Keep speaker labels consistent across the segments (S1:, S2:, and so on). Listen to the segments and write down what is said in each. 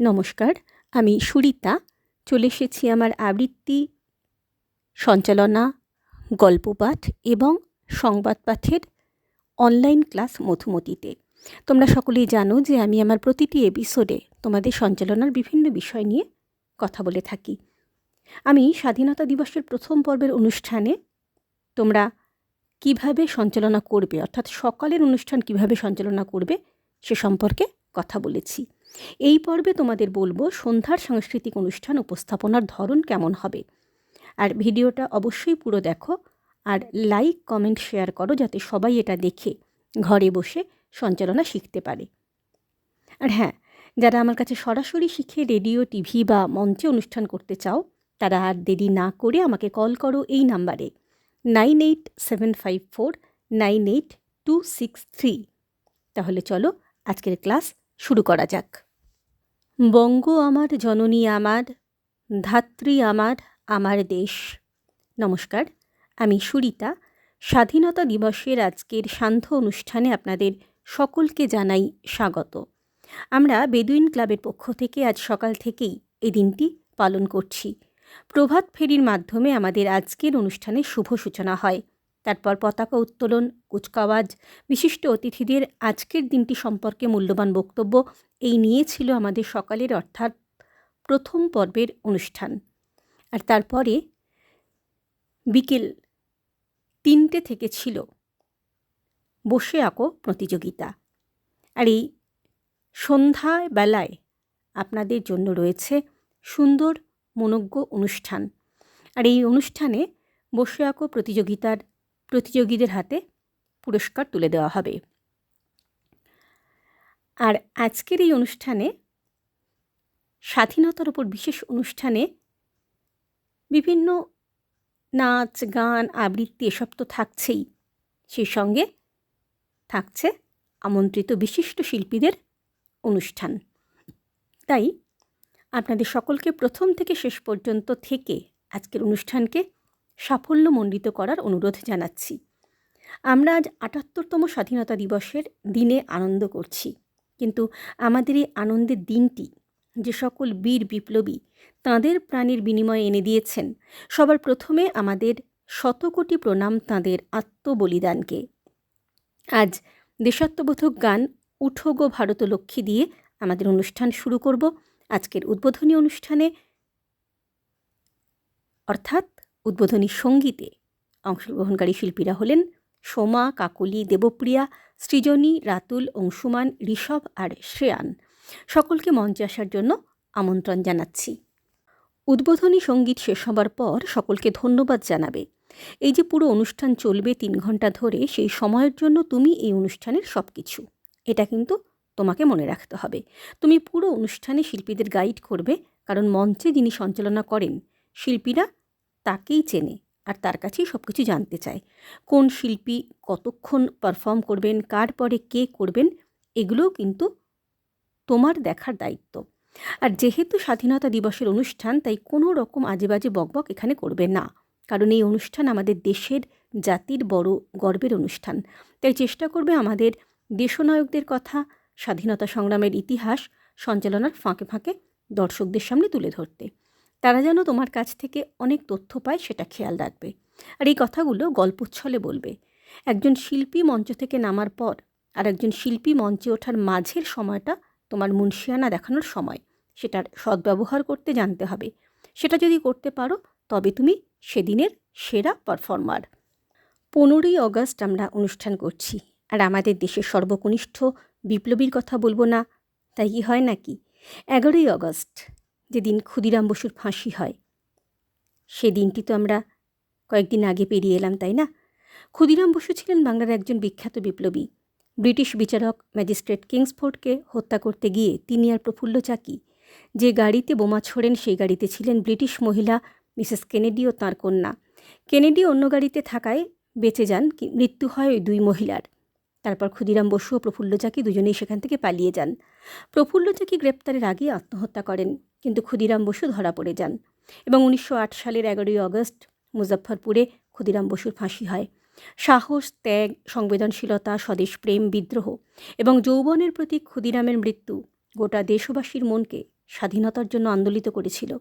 S1: নমস্কার, আমি সুরিতা। চলে এসেছি আমার আবৃত্তি, সঞ্চালনা, গল্পপাঠ এবং সংবাদ পাঠের অনলাইন ক্লাস মধুমতিতে। তোমরা সকলেই জানো যে আমি আমার প্রতিটি এপিসোডে তোমাদের সঞ্চালনার বিভিন্ন বিষয় নিয়ে কথা বলে থাকি। আমি স্বাধীনতা দিবসের প্রথম পর্বের অনুষ্ঠানে তোমরা কীভাবে সঞ্চালনা করবে, অর্থাৎ সকালের অনুষ্ঠান কীভাবে সঞ্চালনা করবে সে সম্পর্কে কথা বলেছি। এই পর্বে তোমাদের বলব সন্ধ্যার সাংস্কৃতিক অনুষ্ঠান উপস্থাপনার ধরন কেমন হবে। আর ভিডিওটা অবশ্যই পুরো দেখো আর লাইক, কমেন্ট, শেয়ার করো যাতে সবাই এটা দেখে, ঘরে বসে সঞ্চালনা শিখতে পারে। আর হ্যাঁ যারা আমার কাছে সরাসরি শিখে রেডিও, টিভি বা মঞ্চে অনুষ্ঠান করতে চাও, তারা আর দেরি না করে আমাকে কল করো এই নাম্বারে। Nine eight seven five four, nine eight two six three. তাহলে চলো আজকের ক্লাস শুরু করা যাক। বঙ্গ আমার, জননী আমার, ধাত্রী আমার আমার দেশ। নমস্কার, আমি সুরিতা। স্বাধীনতা দিবসের আজকের সান্ধ্য অনুষ্ঠানে আপনাদের সকলকে জানাই স্বাগত। আমরা বেদুইন ক্লাবের পক্ষ থেকে আজ সকাল থেকেই এই দিনটি পালন করছি। প্রভাত ফেরির মাধ্যমে আমাদের আজকের অনুষ্ঠানে শুভ সূচনা হয়। তারপর পতাকা উত্তোলন, কুচকাওয়াজ, বিশিষ্ট অতিথিদের আজকের দিনটি সম্পর্কে মূল্যবান বক্তব্য এই নিয়ে ছিল আমাদের সকালের অর্থাৎ প্রথম পর্বের অনুষ্ঠান। আর তারপরে বিকেল তিনটে থেকে ছিল বসে আঁকো প্রতিযোগিতা। আর এই সন্ধ্যায় বেলায় আপনাদের জন্য রয়েছে সুন্দর, মনজ্ঞ অনুষ্ঠান। আর এই অনুষ্ঠানে বসে আঁকো প্রতিযোগিতার প্রতিযোগীদের হাতে পুরস্কার তুলে দেওয়া হবে। আর আজকের এই অনুষ্ঠানে স্বাধীনতার ওপর বিশেষ অনুষ্ঠানে বিভিন্ন নাচ, গান, আবৃত্তি এসব তো থাকছেই। সেই সঙ্গে থাকছে আমন্ত্রিত বিশিষ্ট শিল্পীদের অনুষ্ঠান। তাই আপনাদের সকলকে প্রথম থেকে শেষ পর্যন্ত থেকে আজকের অনুষ্ঠানকে সাফল্যমণ্ডিত করার অনুরোধ জানাচ্ছি। আমরা আজ আটাত্তরতম স্বাধীনতা দিবসের দিনে আনন্দ করছি। কিন্তু আমাদের এই আনন্দের দিনটি যে সকল বীর বিপ্লবী তাঁদের প্রাণীর বিনিময়ে এনে দিয়েছেন, সবার প্রথমে আমাদের শতকোটি প্রণাম তাঁদের আত্মবলিদানকে। আজ দেশাত্মবোধক গান উঠো গো ভারত লক্ষ্মী দিয়ে আমাদের অনুষ্ঠান শুরু করব। আজকের উদ্বোধনী অনুষ্ঠানে অর্থাৎ উদ্বোধনী সঙ্গীতে অংশগ্রহণকারী শিল্পীরা হলেন সোমা, কাকলি, দেবপ্রিয়া, সৃজনী, রাতুল, অংশুমান, ঋষভ আর শ্রেয়ান। সকলকে মঞ্চে আসার জন্য আমন্ত্রণ জানাচ্ছি। উদ্বোধনী সংগীত শেষ হবার পর সকলকে ধন্যবাদ জানাবে। এই যে পুরো অনুষ্ঠান চলবে তিন ঘণ্টা ধরে, সেই সময়ের জন্য তুমি এই অনুষ্ঠানের সব কিছু এটা কিন্তু তোমাকে মনে রাখতে হবে। তুমি পুরো অনুষ্ঠানে শিল্পীদের গাইড করবে, কারণ মঞ্চে যিনি সঞ্চালনা করেন, শিল্পীরা তাকেই চেনে আর তার কাছেই সব কিছু জানতে চায়। কোন শিল্পী কতক্ষণ পারফর্ম করবেন, কার পরে কে করবেন, এগুলোও কিন্তু তোমার দেখার দায়িত্ব। আর যেহেতু স্বাধীনতা দিবসের অনুষ্ঠান, তাই কোনো রকম আজে বাজে বকবক এখানে করবে না। কারণ এই অনুষ্ঠান আমাদের দেশের জাতির বড় গর্বের অনুষ্ঠান। তাই চেষ্টা করবে আমাদের দেশনায়কদের কথা, স্বাধীনতা সংগ্রামের ইতিহাস, সঞ্চালনার ফাঁকে ফাঁকে দর্শকদের সামনে তুলে ধরতে। তারা যেন তোমার কাছ থেকে অনেক তথ্য পায়, সেটা খেয়াল রাখবে। আর এই কথাগুলো গল্পচ্ছলে বলবে। একজন শিল্পী মঞ্চ থেকে নামার পর আর একজন শিল্পী মঞ্চে ওঠার মাঝের সময়টা তোমার মুন্সিয়ানা দেখানোর সময়। সেটার সদ্ব্যবহার করতে জানতে হবে। সেটা যদি করতে পারো, তবে তুমি সেদিনের সেরা পারফর্মার। পনেরোই অগস্ট আমরা অনুষ্ঠান করছি। আর আমাদের দেশের সর্বকনিষ্ঠ বিপ্লবীর কথা বলব না, তাই কি হয় নাকি? এগারোই অগস্ট। যেদিন ক্ষুদিরাম বসুর ফাঁসি হয়। সে দিনটি তো আমরা কয়েকদিন আগে পেরিয়ে এলাম, তাই না? ক্ষুদিরাম বসু ছিলেন বাংলার একজন বিখ্যাত বিপ্লবী। ব্রিটিশ বিচারক ম্যাজিস্ট্রেট কিংসফোর্ডকে হত্যা করতে গিয়ে তিনি আর প্রফুল্ল চাকি। যে গাড়িতে বোমা ছোড়েন, সেই গাড়িতে ছিলেন ব্রিটিশ মহিলা মিসেস কেনেডি ও তাঁর কন্যা। কেনেডি অন্য গাড়িতে থাকায় বেঁচে যান মৃত্যু হয় ওই দুই মহিলার। তারপর ক্ষুদিরাম বসু ও প্রফুল্ল চাকি দুজনেই সেখান থেকে পালিয়ে যান। প্রফুল্ল চাকি গ্রেপ্তারের আগে আত্মহত্যা করেন। কিন্তু ক্ষুদিরাম বসু ধরা পড়ে যান এবং উনিশশো আট সালের এগারোই আগস্ট মুজফ্ফরপুরে ক্ষুদিরাম বসুর ফাঁসি হয়। সাহস, ত্যাগ, সংবেদনশীলতা স্বদেশপ্রেম বিদ্রোহ এবং যৌবনের প্রতি ক্ষুদিরামের মৃত্যু গোটা দেশবাসীর মনকে স্বাধীনতার জন্য আন্দোলিত করেছিল।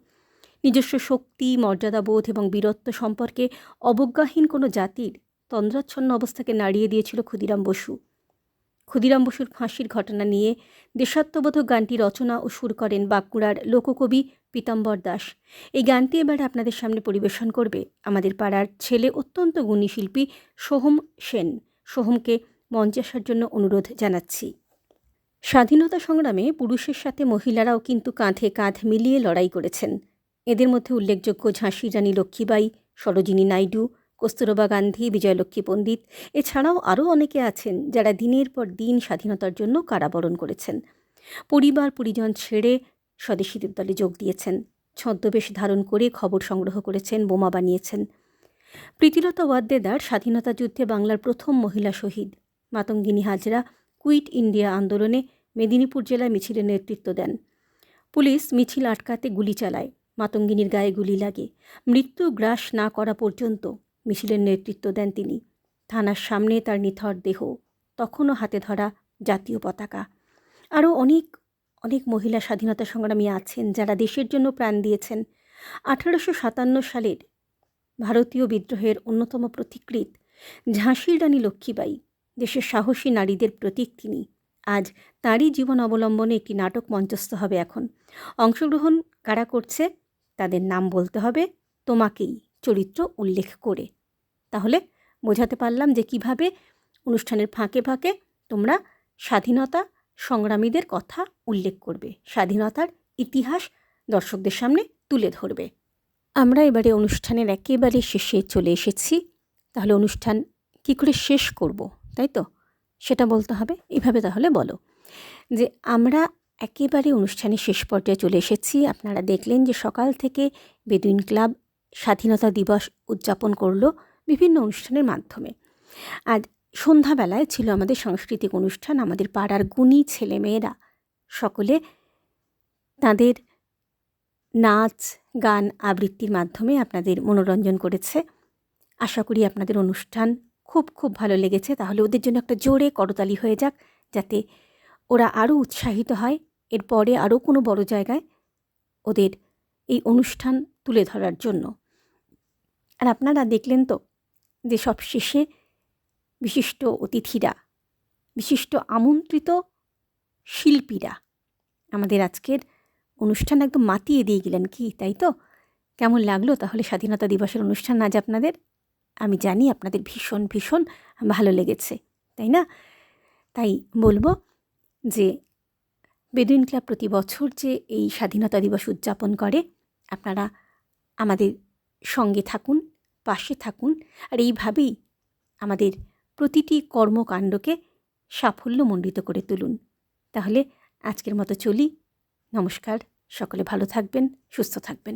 S1: নিজস্ব শক্তি, মর্যাদাবোধ এবং বীরত্ব সম্পর্কে অবজ্ঞাহীন কোনো জাতির তন্দ্রাচ্ছন্ন অবস্থাকে নাড়িয়ে দিয়েছিল ক্ষুদিরাম বসু। ক্ষুদিরাম বসুর ফাঁসির ঘটনা নিয়ে দেশাত্মবোধক গানটি রচনা ও সুর করেন বাঁকুড়ার লোককবি পীতাম্বর দাস। এই গানটি এবারে আপনাদের সামনে পরিবেশন করবে আমাদের পাড়ার ছেলে অত্যন্ত গুণী শিল্পী সোহম সেন। সোহমকে মঞ্চে আসার জন্য অনুরোধ জানাচ্ছি। স্বাধীনতা সংগ্রামে পুরুষের সাথে মহিলারাও কিন্তু কাঁধে কাঁধ মিলিয়ে লড়াই করেছেন। এদের মধ্যে উল্লেখযোগ্য ঝাঁসির রানী লক্ষ্মীবাই সরোজিনী নাইডু কস্তুরবা গান্ধী, বিজয়লক্ষ্মী পণ্ডিত, এছাড়াও আরও অনেকে আছেন যারা দিনের পর দিন স্বাধীনতার জন্য কারাবরণ করেছেন। পরিবার, পরিজন ছেড়ে স্বদেশীদের দলে যোগ দিয়েছেন, ছদ্মবেশ ধারণ করে খবর সংগ্রহ করেছেন, বোমা বানিয়েছেন। প্রীতিলতা ওয়াদ্দেদার স্বাধীনতা যুদ্ধে বাংলার প্রথম মহিলা শহীদ। মাতঙ্গিনী হাজরা কুইট ইন্ডিয়া আন্দোলনে মেদিনীপুর জেলায় মিছিলের নেতৃত্ব দেন। পুলিশ মিছিল আটকাতে গুলি চালায়, মাতঙ্গিনীর গায়ে গুলি লাগে, মৃত্যু গ্রাস না করা পর্যন্ত মিছিলের নেতৃত্ব দেন তিনি। থানার সামনে তার নিথর দেহ, তখনও হাতে ধরা জাতীয় পতাকা। আরও অনেক অনেক মহিলা স্বাধীনতা সংগ্রামী আছেন যারা দেশের জন্য প্রাণ দিয়েছেন। আঠারোশো সাতান্ন সালের ভারতীয় বিদ্রোহের অন্যতম প্রতিকৃত ঝাঁসির রানী লক্ষ্মীবাই দেশের সাহসী নারীদের প্রতীক তিনি। আজ তাঁরই জীবন অবলম্বনে একটি নাটক মঞ্চস্থ হবে এখন। অংশগ্রহণ কারা করছে, তাদের নাম বলতে হবে তোমাকেই, চরিত্র উল্লেখ করে। তাহলে বোঝাতে পারলাম যে কীভাবে অনুষ্ঠানের ফাঁকে ফাঁকে তোমরা স্বাধীনতা সংগ্রামীদের কথা উল্লেখ করবে, স্বাধীনতার ইতিহাস দর্শকদের সামনে তুলে ধরবে। আমরা এবারে অনুষ্ঠানের একেবারে শেষে চলে এসেছি। তাহলে অনুষ্ঠান কী করে শেষ করব, তাই তো? সেটা বলতে হবে। এভাবে তাহলে বলো যে আমরা একেবারে অনুষ্ঠানের শেষ পর্যায়ে চলে এসেছি। আপনারা দেখলেন যে সকাল থেকে বেদুইন ক্লাব স্বাধীনতা দিবস উদযাপন করল। বিভিন্ন অনুষ্ঠানের মাধ্যমে। আর সন্ধ্যাবেলায় ছিল আমাদের সাংস্কৃতিক অনুষ্ঠান, আমাদের পাড়ার গুণী ছেলেমেয়েরা সকলে তাদের নাচ, গান, আবৃত্তির মাধ্যমে আপনাদের মনোরঞ্জন করেছে। আশা করি আপনাদের অনুষ্ঠান খুব খুব ভালো লেগেছে। তাহলে ওদের জন্য একটা জোরে করতালি হয়ে যাক, যাতে ওরা আরও উৎসাহিত হয়। এরপরে আরও কোনো বড় জায়গায় ওদের এই অনুষ্ঠান তুলে ধরার জন্য। আর আপনারা দেখলেন তো যে সব শেষে বিশিষ্ট অতিথিরা, বিশিষ্ট আমন্ত্রিত শিল্পীরা আমাদের আজকের অনুষ্ঠান একদম মাতিয়ে দিয়ে গেলেন কি, তাই তো? কেমন লাগল? তাহলে স্বাধীনতা দিবসের অনুষ্ঠান আজ আপনাদের? আমি জানি আপনাদের ভীষণ ভীষণ ভালো লেগেছে, তাই না? তাই বলব যে বেদুইন ক্লাব প্রতি বছর যে এই স্বাধীনতা দিবস উদযাপন করে, আপনারা আমাদের সঙ্গে থাকুন। পাশে থাকুন আর এইভাবেই আমাদের প্রতিটি কর্মকাণ্ডকে সাফল্যমণ্ডিত করে তুলুন। তাহলে আজকের মতো চলি। নমস্কার। সকলে ভালো থাকবেন, সুস্থ থাকবেন।